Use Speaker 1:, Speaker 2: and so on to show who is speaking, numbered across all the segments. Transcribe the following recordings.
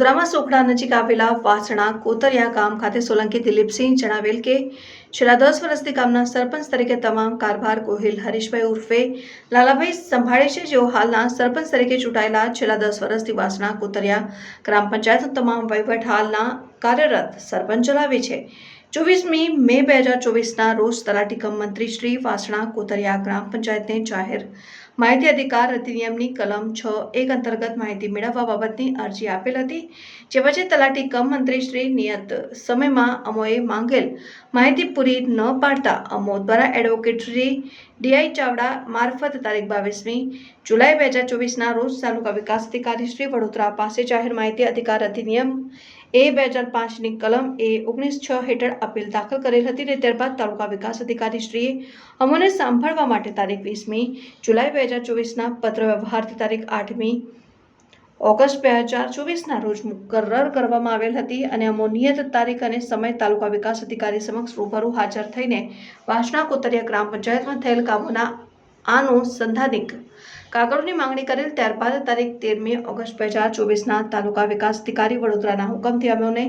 Speaker 1: વડોદરામાં સોખડા નજીક આવેલા વાસણા કોતરિયા ગામ ખાતે સોલંકી દિલીપસિંહ જણાવેલ કે, છેલ્લા દસ વર્ષથી ગામના સરપંચ તરીકે તમામ કારભાર ગોહિલ હરીશભાઈ ઉર્ફે, લાલાભાઈ સંભાળે છે જેઓ હાલના સરપંચ તરીકે ચૂંટાયેલા છેલ્લા દસ વર્ષથી વાસણા કોતરિયા ગ્રામ પંચાયતનો તમામ વહીવટ હાલના કાર્યરત સરપંચ ચલાવે છે. ચોવીસમી મે બે હજાર ચોવીસના રોજ તલાટી કમ મંત્રી શ્રી વાસણા કોતરિયા ગ્રામ પંચાયતને જાહેર માહિતી અધિકાર અધિનિયમની કલમ છ એક અંતર્ગત માહિતી મેળવવા બાબતની અરજી આપેલ હતી, જે વચ્ચે તલાટી કમ મંત્રી શ્રી નિયત સમયમાં અમોએ માંગેલ માહિતી પૂરી ન પાડતા અમો દ્વારા એડવોકેટ શ્રી ડીઆઈ ચાવડા મારફત તારીખ બાવીસમી જુલાઈ બે હજાર ચોવીસના રોજ તાલુકા વિકાસ અધિકારી શ્રી વડોદરા પાસે જાહેર માહિતી અધિકાર અધિનિયમ એ બે હજાર પાંચની કલમ એ ઓગણીસ છ હેઠળ અપીલ દાખલ કરેલ હતી અને ત્યારબાદ તાલુકા વિકાસ અધિકારી શ્રીએ અમોને સાંભળવા માટે તારીખ વીસમી જુલાઈ બે હજાર ચોવીસના પત્ર વ્યવહારથી તારીખ આઠમી ઓગસ્ટ બે હજાર ચોવીસના રોજ મુકરર કરવામાં આવેલ હતી અને અમો નિયત તારીખ અને સમય તાલુકા વિકાસ અધિકારી સમક્ષ રૂબરૂ હાજર થઈને વાસણા કોતરિયા ગ્રામ પંચાયતમાં થયેલ કામોના આનુસંધાનિક કાગળોની માંગણી કરેલ ત્યારબાદ તારીખ તેરમી ઓગસ્ટ બે હજાર ચોવીસના તાલુકા વિકાસ અધિકારી વડોદરાના હુકમથી અમોને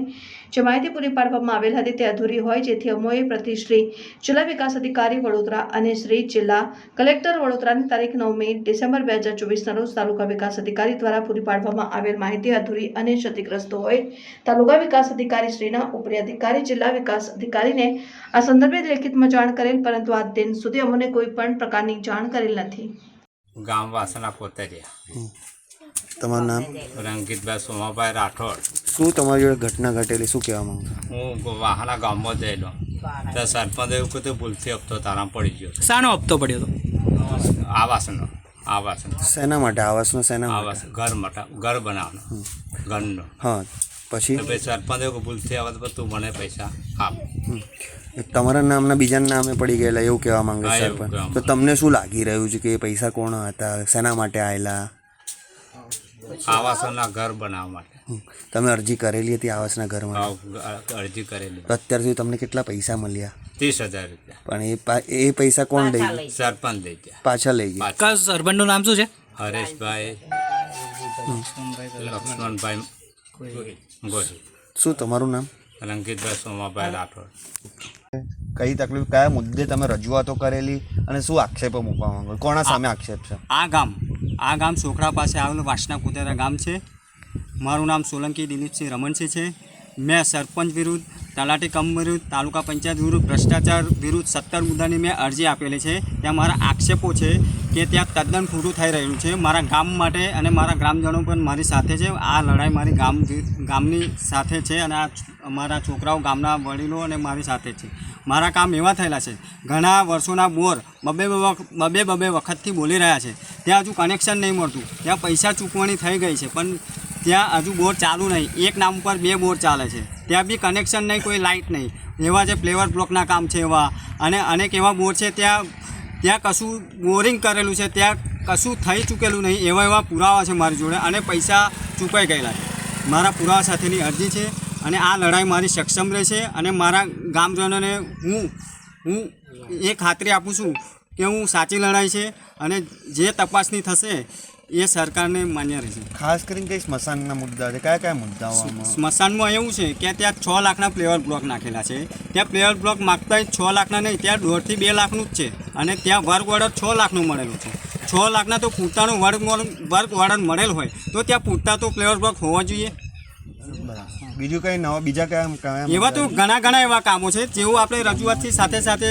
Speaker 1: જે માહિતી પૂરી પાડવામાં આવેલ હતી તે અધૂરી હોય જેથી અમોએ પ્રતિ શ્રી જિલ્લા વિકાસ અધિકારી વડોદરા અને શ્રી જિલ્લા કલેક્ટર વડોદરાની તારીખ નવમી ડિસેમ્બર બે હજાર ચોવીસના રોજ તાલુકા વિકાસ અધિકારી દ્વારા પૂરી પાડવામાં આવેલ માહિતી અધૂરી અને ક્ષતિગ્રસ્ત હોય. તાલુકા વિકાસ અધિકારી શ્રીના ઉપરી અધિકારી જિલ્લા વિકાસ અધિકારીને આ સંદર્ભે લેખિતમાં જાણ કરેલ, પરંતુ આજ દિન સુધી અમને કોઈ પણ પ્રકારની જાણ કરેલ નથી.
Speaker 2: ગામ વાસણા કોતરિયા
Speaker 3: તમારું નામ?
Speaker 2: રંગીતભાઈ સોમાભાઈ રાઠોડ.
Speaker 3: શું તમારી જોડે ઘટના ઘટેલી શું કહેવા માંગુ
Speaker 2: હું વાહના ગામમાં જયેલો. તો સરપંચ એવું કીધું ભૂલથી હપ્તો તારા પડી ગયો
Speaker 4: શાનો હપ્તો પડ્યો હતો?
Speaker 2: આવાસનો આવાસનો
Speaker 3: શેના માટે? આવાસનો શેના
Speaker 2: આવાસ ઘર માટે ઘર બનાવવાનો. ઘરનો.
Speaker 3: હા. પછી?
Speaker 2: તો ભાઈ સરપંચ એવું કે ભૂલથી આવે તો તું મને પૈસા આપ.
Speaker 3: તમારા નામના બીજાના નામે પડી ગયેલા એવું કહેવા માંગે સરપંચ તો તમને શું લાગી રહ્યું છે કે એ પૈસા કોણ હતા? શેના માટે આવેલા
Speaker 2: આવાસના ઘર બનાવવા માટે.
Speaker 3: તમે અરજી કરેલી હતી આવાસના ઘરમાં
Speaker 2: અરજી કરેલી.
Speaker 3: તો અત્યાર સુધી તમને કેટલા પૈસા મળ્યા?
Speaker 2: ત્રીસ હજાર રૂપિયા.
Speaker 3: પણ એ એ પૈસા કોણ લઈ ગયા?
Speaker 2: સરપંચ લઈ ગયા.
Speaker 3: પાછા લઈ ગયા.
Speaker 4: સરપંચનું નામ શું છે?
Speaker 2: હરેશભાઈ. લક્ષ્મણભાઈ ગોહિલ
Speaker 3: શું તમારું નામ?
Speaker 2: રંગીતભાઈ સોમાભાઈ રાઠોડ.
Speaker 3: કઈ તકલીફ? કયા મુદ્દે તમે રજૂઆતો કરેલી? અને શું આક્ષેપો મૂકવા માંગો? કોના સામે આક્ષેપ છે?
Speaker 5: આ ગામ આ ગામ સોખડા પાસે આવેલું વાસના કુતેરા ગામ છે. મારું નામ સોલંકી દિલીપસિંહ રમણસિંહ છે. મેં સરપંચ વિરુદ્ધ તલાટી કમ વિરુદ્ધ તાલુકા પંચાયત વિરુદ્ધ ભ્રષ્ટાચાર વિરુદ્ધ સત્તર મુદ્દાની મેં અરજી આપેલી છે ત્યાં મારા આક્ષેપો છે કે ત્યાં તદ્દન ખોટું થઈ રહ્યું છે મારા ગામ માટે અને મારા ગ્રામજનો પણ મારી સાથે છે આ લડાઈ મારી ગામ ગામની સાથે છે અને આ મારા છોકરાઓ ગામના વડીલો અને મારી સાથે છે મારા કામ એવા થયેલા છે ઘણા વર્ષોના બોર બબે બબે બબે વખતથી બોલી રહ્યા છે। ત્યાં હજુ કનેક્શન નહીં મળતું। ત્યાં પૈસા ચૂકવણી થઈ ગઈ છે, પણ ત્યાં હજુ બોર ચાલુ નહીં. એક નામ ઉપર બે બોર ચાલે છે. ત્યાં બી કનેક્શન નહીં, કોઈ લાઇટ નહીં. એવા જે ફ્લેવર બ્લોકના કામ છે એવા. અને અનેક એવા બોર છે ત્યાં ત્યાં કશું બોરિંગ કરેલું છે. ત્યાં કશું થઈ ચૂકેલું નહીં. એવા એવા પુરાવા છે મારી જોડે અને પૈસા ચૂકાઈ ગયેલા છે. મારા પુરાવા સાથેની અરજી છે અને આ લડાઈ મારી સક્ષમ રહેશે અને મારા ગામજનોને હું હું એ ખાતરી આપું છું કે હું સાચી લડાઈ છે અને જે તપાસની થશે એ સરકારને માન્ય રહેશે
Speaker 3: ખાસ કરીને કઈ સ્મશાનના મુદ્દા છે? કયા કયા મુદ્દાઓ
Speaker 5: સ્મશાનમાં એવું છે કે ત્યાં છ લાખના પ્લેયર બ્લોક નાખેલા છે. ત્યાં પ્લેયર બ્લોક માગતા છ લાખના નહીં ત્યાં દોઢથી બે લાખનું જ છે. અને ત્યાં વર્ક ઓર્ડર છ લાખનું મળેલું છે. છ લાખના તો પૂરતાનું વર્ક વર્ક ઓર્ડર મળેલ હોય તો ત્યાં પૂરતા તો પ્લેયર બ્લોક હોવા જોઈએ.
Speaker 3: બીજું કઈ નવા બીજા કયા કયા
Speaker 5: એવા તો ઘણા ઘણા એવા કામો છે જેવું આપણે રજૂઆતથી સાથે સાથે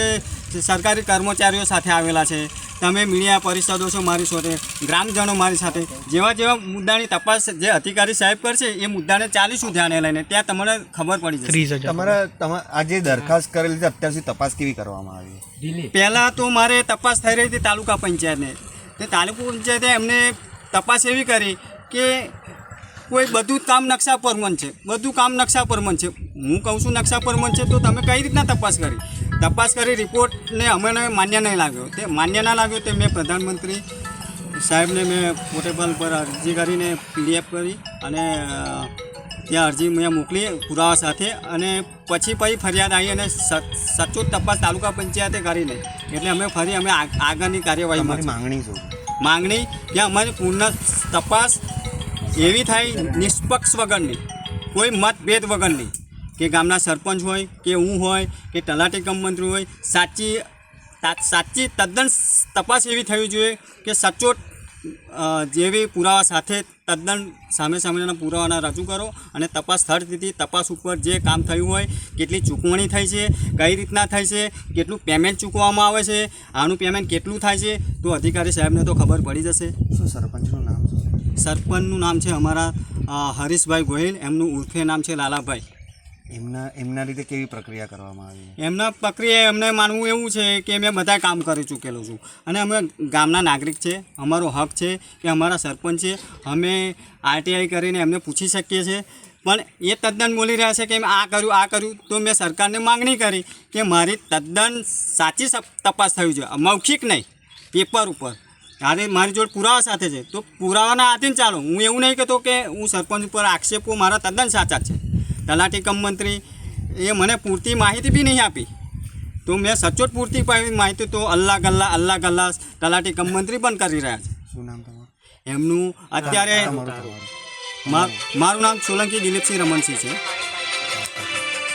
Speaker 5: સરકારી કર્મચારીઓ સાથે આવેલા છે. તમે મીડિયા પરિષદો છો મારી સાથે ગ્રામજનો મારી સાથે. જેવા જેવા મુદ્દાની તપાસ જે અધિકારી સાહેબ કરશે એ મુદ્દાને ચાલીશું ધ્યાને લઈને. ત્યાં તમને ખબર પડી જશે.
Speaker 3: તમારા તમા આ જે દરખાસ્ત કરેલી છે અત્યાર સુધી તપાસ કેવી કરવામાં આવી?
Speaker 5: પહેલાં તો મારે તપાસ થઈ રહી હતી તાલુકા પંચાયતને. તે તાલુકા પંચાયતે એમને તપાસ એવી કરી કે કોઈ બધું જ કામ નકશા પરમન છે. બધું કામ નકશા પરમન છે. હું કહું છું નકશા પરમન છે તો તમે કઈ રીતના તપાસ કરી? તપાસ કરી રિપોર્ટને અમને માન્ય નહીં લાગ્યો. તે માન્ય ના લાગ્યો તે મેં પ્રધાનમંત્રી સાહેબને મેં પોર્ટેબલ પર અરજી કરીને પીડીએફ કરી અને ત્યાં અરજી મેં મોકલી પુરાવા સાથે અને પછી પછી ફરિયાદ આવી અને સચોટ તપાસ તાલુકા પંચાયતે કરીને એટલે અમે ફરી અમે આગળની કાર્યવાહી
Speaker 3: માંગણી શું?
Speaker 5: માંગણી કે અમારી પૂર્ણ તપાસ એવી થાય નિષ્પક્ષ વગરની કોઈ મતભેદ વગરની. કે ગામના સરપંચ હોય કે હું હોય કે તલાટી કમ મંત્રી હોય સાચી સાચી તદ્દન તપાસ એવી થવી જોઈએ કે સચોટ જેવી પુરાવા સાથે તદ્દન સામે સામેના પુરાવાના રજૂ કરો અને તપાસ સ્થળ સ્થિતિ તપાસ ઉપર જે કામ થયું હોય કેટલી ચૂકવણી થઈ છે કઈ રીતના થઈ છે કેટલું પેમેન્ટ ચૂકવવામાં આવે છે આનું પેમેન્ટ કેટલું થાય છે તો અધિકારી સાહેબને તો ખબર પડી જશે.
Speaker 3: શું સરપંચનું નામ
Speaker 5: સરપંચનું નામ છે અમારા હરીશભાઈ ગોહિલ એમનું ઉર્ફે નામ છે લાલાભાઈ.
Speaker 3: એમના એમના રીતે કેવી પ્રક્રિયા કરવામાં આવી
Speaker 5: એમના પ્રક્રિયા એમને માનવું એવું છે કે મેં બધા કામ કરી ચૂકેલો છું. અને અમે ગામના નાગરિક છે, અમારો હક છે કે અમારા સરપંચ છે, અમે આરટીઆઈ કરીને એમને પૂછી શકીએ છીએ. પણ એ તદ્દન બોલી રહ્યા છે કે મેં આ કર્યું આ કર્યું, તો મેં સરકારને માંગણી કરી કે મારી તદ્દન સાચી તપાસ થવી જોઈએ. મૌખિક નહીં, પેપર ઉપર. ત્યારે મારી જોડે પુરાવા સાથે છે, તો પુરાવાના આધીન ચાલો. હું એવું નહીં કહેતો કે હું સરપંચ ઉપર આક્ષેપો, મારા તદ્દન સાચા છે. તલાટી કમ મંત્રી એ મને પૂરતી માહિતી બી નહીં આપી. તો મેં સચોટ પૂરતી માહિતી તો અલ્લા ગલ્લા અલ્લાહ ગલ્લા તલાટી કમ મંત્રી પણ કરી રહ્યા છે.
Speaker 3: શું નામ
Speaker 5: એમનું અત્યારે મારું નામ સોલંકી દિલીપસિંહ રમણસિંહ છે.